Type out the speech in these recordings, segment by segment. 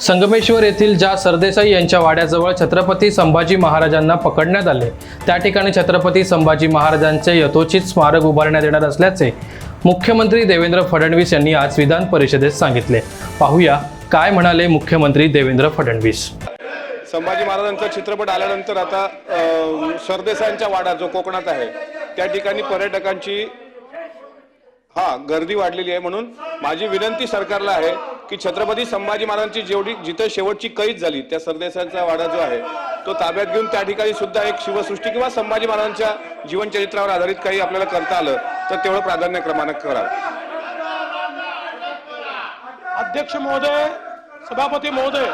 संगमेश्वर येथील ज्या सरदेसाई यांच्या वाड्याजवळ छत्रपती संभाजी महाराजांना पकडण्यात आले. त्या ठिकाणी छत्रपती संभाजी महाराजांचे यथोचित स्मारक उभारण्यात येणार असल्याचे मुख्यमंत्री देवेंद्र फडणवीस यांनी आज विधान परिषदेत सांगितले. पाहूया काय म्हणाले मुख्यमंत्री देवेंद्र फडणवीस. संभाजी महाराजांचा चित्रपट आल्यानंतर आता सरदेसाईंचा सरदेसांच्या वाडा जो कोकणात आहे त्या ठिकाणी पर्यटकांची हा गर्दी वाढलेली आहे म्हणून माझी विनंती सरकारला आहे की छत्रपती संभाजी महाराजांची जेवढी जिथे शेवटची कैद झाली त्या सरदेसांचा वाडा जो आहे तो ताब्यात घेऊन त्या ठिकाणी सुद्धा एक शिवसृष्टी किंवा संभाजी महाराजांच्या जीवनचरित्रावर आधारित काही आपल्याला करता आलं तर तेवढं प्राधान्य क्रमांक करा अध्यक्ष महोदय सभापती महोदय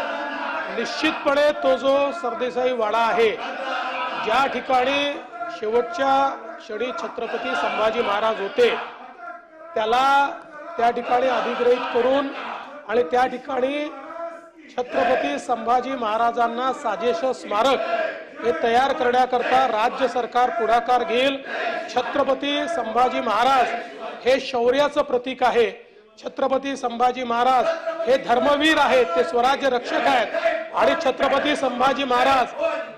निश्चितपणे तो जो सरदेसाई वाडा आहे ज्या ठिकाणी शेवटच्या क्षणी छत्रपती संभाजी महाराज होते त्याला त्या ठिकाणी अधिग्रहित करून आणि त्या ठिकाणी छत्रपती संभाजी महाराजांना साजेश स्मारक हे तयार करण्याकरता राज्य सरकार पुढाकार घेईल. छत्रपती संभाजी महाराज हे शौर्याचं प्रतीक आहे. छत्रपती संभाजी महाराज हे धर्मवीर आहेत ते स्वराज्य रक्षक आहेत. आणि छत्रपती संभाजी महाराज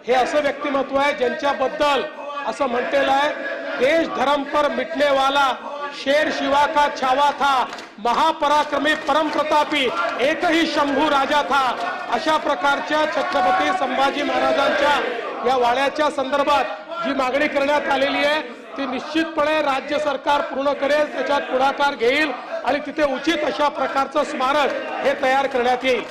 हे असं व्यक्तिमत्व आहे ज्यांच्याबद्दल असं म्हटलेलं आहे देश धर्म पर मिटने वाला शेर शिवा का छावा था महापराक्रमी परम प्रतापी एकही शंभू राजा था. अशा प्रकारच्या छत्रपती संभाजी महाराजांच्या या वाड्याच्या संदर्भात जी मागणी करण्यात आलेली आहे ती निश्चितपणे राज्य सरकार पूर्ण करेल त्याच्यात पुढाकार घेईल आणि तिथे उचित अशा प्रकारचं स्मारक हे तयार करण्यात येईल.